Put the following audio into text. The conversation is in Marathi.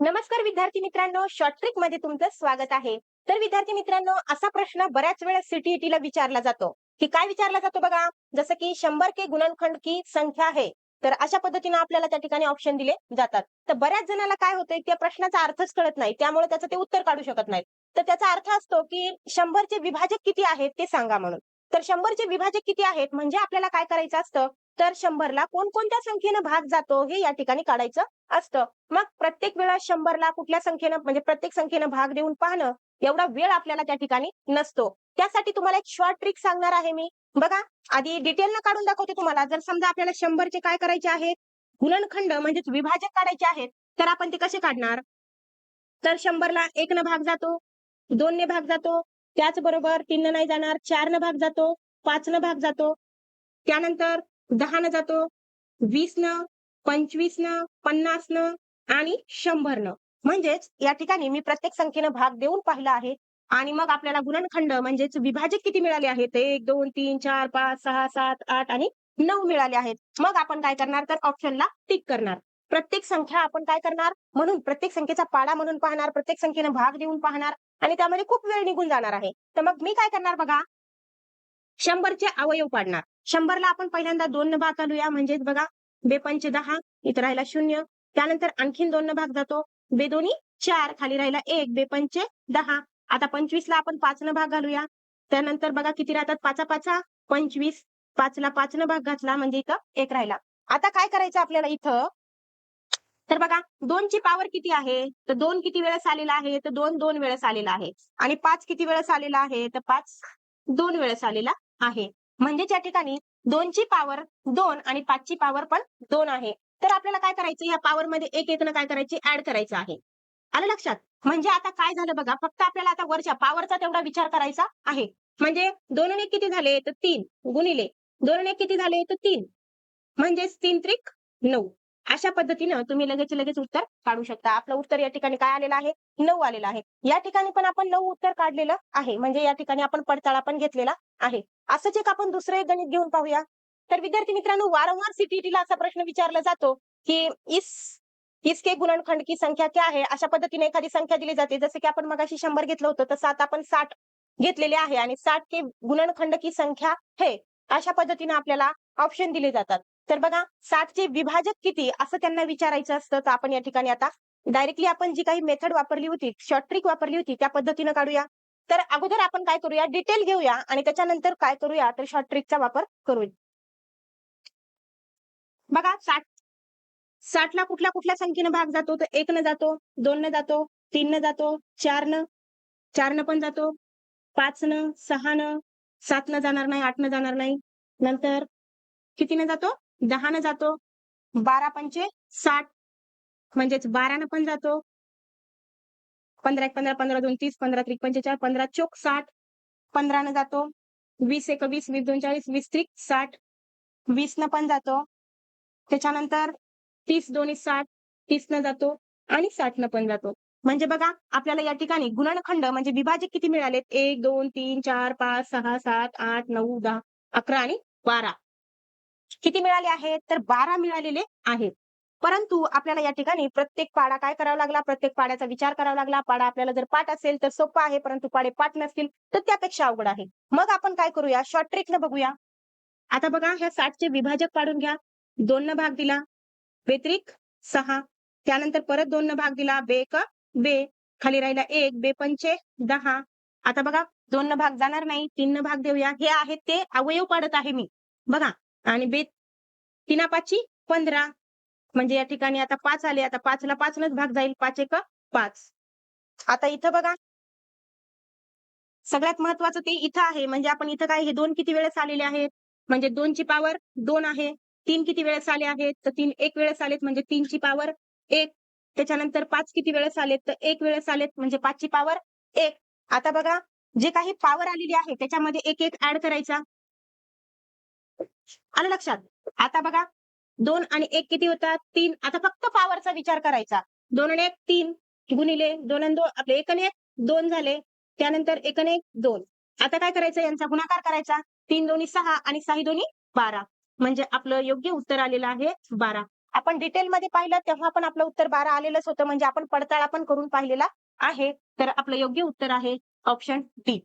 नमस्कार विद्यार्थी मित्रांनो. शॉर्ट ट्रिकमध्ये तुमचं स्वागत आहे. तर विद्यार्थी मित्रांनो असा प्रश्न बऱ्याच वेळा सीटीईटी ला विचारला जातो. की काय विचारला जातो बघा? जसं की शंभर के गुणनखंड की संख्या आहे. तर अशा पद्धतीने आपल्याला त्या ठिकाणी ऑप्शन दिले जातात. तर बऱ्याच जणांना काय होतंय? त्या प्रश्नाचा अर्थच कळत नाही. त्यामुळे त्याचं ते उत्तर काढू शकत नाही तर त्याचा अर्थ असतो की शंभरचे विभाजक किती आहेत ते सांगा म्हणून. तर शंभरचे विभाजक किती आहेत? म्हणजे आपल्याला काय करायचं असतं? तर शंभरला कोणकोणत्या संख्येनं भाग जातो हे या ठिकाणी काढायचं असतं. मग प्रत्येक वेळा शंभरला कुठल्या संख्येनं म्हणजे प्रत्येक संख्येनं भाग देऊन पाहणं एवढा वेळ आपल्याला त्या ठिकाणी नसतो. त्यासाठी तुम्हाला एक शॉर्ट ट्रिक सांगणार आहे मी. बघा आधी डिटेल न काढून दाखवते तुम्हाला. जर समजा आपल्याला शंभरचे काय करायचे आहेत? गुणनखंड म्हणजेच विभाजक काढायचे आहेत तर आपण ते कसे काढणार? तर शंभरला एक न भाग जातो दोन ने भाग जातो त्याचबरोबर तीन न नाही जाणार चार न भाग जातो पाच न भाग जातो. त्यानंतर दहा न जातो वीस न पंचवीस न पन्नास न आणि शंभर न म्हणजेच या ठिकाणी मी प्रत्येक संख्येनं भाग देऊन पाहिला आहे आणि मग आपल्याला गुणनखंड म्हणजेच विभाजक किती मिळाले आहेत? एक दोन तीन चार पाच सहा सात आठ आणि नऊ मिळाले आहेत. मग आपण काय करणार? तर ऑप्शनला टिक करणार. प्रत्येक संख्या आपण काय करणार? म्हणून प्रत्येक संख्येचा पाडा म्हणून पाहणार प्रत्येक संख्येनं भाग देऊन पाहणार आणि त्यामध्ये खूप वेळ निघून जाणार आहे. तर मग मी काय करणार बघा? शंभरचे अवयव पाडणार. शंभरला आपण पहिल्यांदा दोन न भाग घालूया म्हणजेच बघा बेपंच दहा इथं राहिला शून्य. त्यानंतर आणखीन दोन न भाग जातो. बेदोनी चार खाली राहिला एक बेपंचे दहा. आता पंचवीसला आपण पाच न भाग घालूया. त्यानंतर बघा किती राहतात? पाचा पाचा पंचवीस. पाचला पाच न भाग घातला म्हणजे इथं एक राहिला. आता काय करायचं आपल्याला इथं? तर बघा दोनची पॉवर किती आहे? तर दोन किती वेळेस आलेला आहे? तर दोन दोन वेळेस आलेला आहे. आणि पाच किती वेळेस आलेला आहे? तर पाच दोन वेळेस आलेला आहे. म्हणजे या ठिकाणी दोनची पॉवर दोन आणि पाचची पॉवर पण दोन आहे. तर आपल्याला काय करायचं? या पॉवर मध्ये एक एकनं काय करायची? ऍड करायचं आहे. आलं लक्षात? म्हणजे आता काय झालं बघा? फक्त आपल्याला आता वरच्या पॉवरचा तेवढा विचार करायचा आहे. म्हणजे दोन एक किती झाले? तर तीन. गुणिले. दोन एक किती झाले? तर तीन. म्हणजेच तीन त्रिक नऊ. अशा पद्धतीनं तुम्ही लगेच लगेच उत्तर काढू शकता. आपलं उत्तर या ठिकाणी काय आलेलं आहे? नऊ आलेलं आहे. या ठिकाणी पण आपण नऊ उत्तर काढलेलं आहे. म्हणजे या ठिकाणी आपण पडताळा पण घेतलेला आहे. असंच एक आपण दुसरं एक गणित घेऊन पाहूया. तर विद्यार्थी मित्रांनो वारंवार सीटीईटीला असा प्रश्न विचारला जातो की इस इसके गुणनखंड की संख्या क्या आहे अशा पद्धतीने एखादी संख्या दिली जाते. जसं की आपण मगाशी शंभर घेतलं होतं तसं आता आपण साठ घेतलेले आहे आणि साठ के गुणनखंड की संख्या है अशा पद्धतीने आपल्याला ऑप्शन दिले जातात. तर बघा सातचे विभाजक किती असं त्यांना विचारायचं असतं. तर आपण या ठिकाणी आता डायरेक्टली आपण जी काही मेथड वापरली होती शॉर्ट ट्रिक वापरली होती त्या पद्धतीनं काढूया. तर अगोदर आपण काय करूया डिटेल घेऊया आणि त्याच्यानंतर काय करूया तर शॉर्ट ट्रिकचा वापर करूया. बघा साठ साठला कुठल्या कुठल्या संख्येनं भाग जातो? तर एक न जातो दोन न जातो तीन न जातो चार न चार न पण जातो पाच न सहा न सात न जाणार नाही आठ न जाणार नाही. नंतर किती न जातो? दहा न जातो बारा पंचे साठ म्हणजेच बारानं पण जातो. पंधरा एक पंधरा पंधरा दोन तीस पंधरा त्रिक पंचेचाळ पंधरा चोक साठ पंधरानं जातो. वीस एक वीस वीस दोन चाळीस वीस त्रिक साठ वीस न पण जातो. त्याच्यानंतर तीस दोन्ही साठ तीस न जातो आणि साठ न पण जातो. म्हणजे बघा आपल्याला या ठिकाणी गुणनखंड म्हणजे विभाजक किती मिळालेत? एक दोन तीन चार पाच सहा सात आठ नऊ दहा अकरा आणि बारा. किती मिळाले आहेत? तर बारा मिळालेले आहेत. परंतु आपल्याला या ठिकाणी प्रत्येक पाडा काय करावा लागला? प्रत्येक पाड्याचा विचार करावा लागला. पाडा आपल्याला जर पाठ असेल तर सोपा आहे परंतु पाडे पाठ नसतील तर त्यापेक्षा अवघड आहे. मग आपण काय करूया? शॉर्ट ट्रिकनं बघूया. आता बघा ह्या साठचे विभाजक पाडून घ्या. दोन न भाग दिला व्यतिरिक्त सहा. त्यानंतर परत दोन न भाग दिला बे क बे. खाली राहिला एक बे पंचे दहा. आता बघा दोन न भाग जाणार नाही तीन न भाग देऊया. हे आहेत ते अवयव पाडत आहे मी. बघा आणि बे तीना पाचची पंधरा. म्हणजे या ठिकाणी आता पाच आले. आता पाचला पाचनच भाग जाईल. पाच एक पाच. आता इथं बघा. सगळ्यात महत्वाचं ते इथं आहे. म्हणजे आपण इथं काय हे दोन किती वेळेस आलेले आहेत? म्हणजे दोनची पॉवर दोन आहे. तीन किती वेळेस आले आहेत? तर तीन एक वेळेस आलेत. म्हणजे तीनची पॉवर एक. त्याच्यानंतर पाच किती वेळेस आलेत? तर एक वेळेस आलेत. म्हणजे पाचची पॉवर एक. आता बघा. जे काही पॉवर आलेली आहे त्याच्यामध्ये एक एक ऍड करायचा. आलं लक्षात? आता बघा. दोन आणि एक किती होतात? तीन. आता फक्त पॉवरचा विचार करायचा. दोन आणि एक तीन गुणिले दोन आणि दोन. आपले एक आणि एक दोन झाले. त्यानंतर एक आणि एक दोन. आता काय करायचं? यांचा गुणाकार करायचा. तीन दोन्ही सहा आणि सहा दोन्ही बारा. म्हणजे आपलं योग्य उत्तर आलेलं आहे बारा. आपण डिटेलमध्ये पाहिलं तेव्हा पण आपलं उत्तर बारा आलेलंच होतं. म्हणजे आपण पडताळा पण करून पाहिलेला आहे. तर आपलं योग्य उत्तर आहे ऑप्शन डी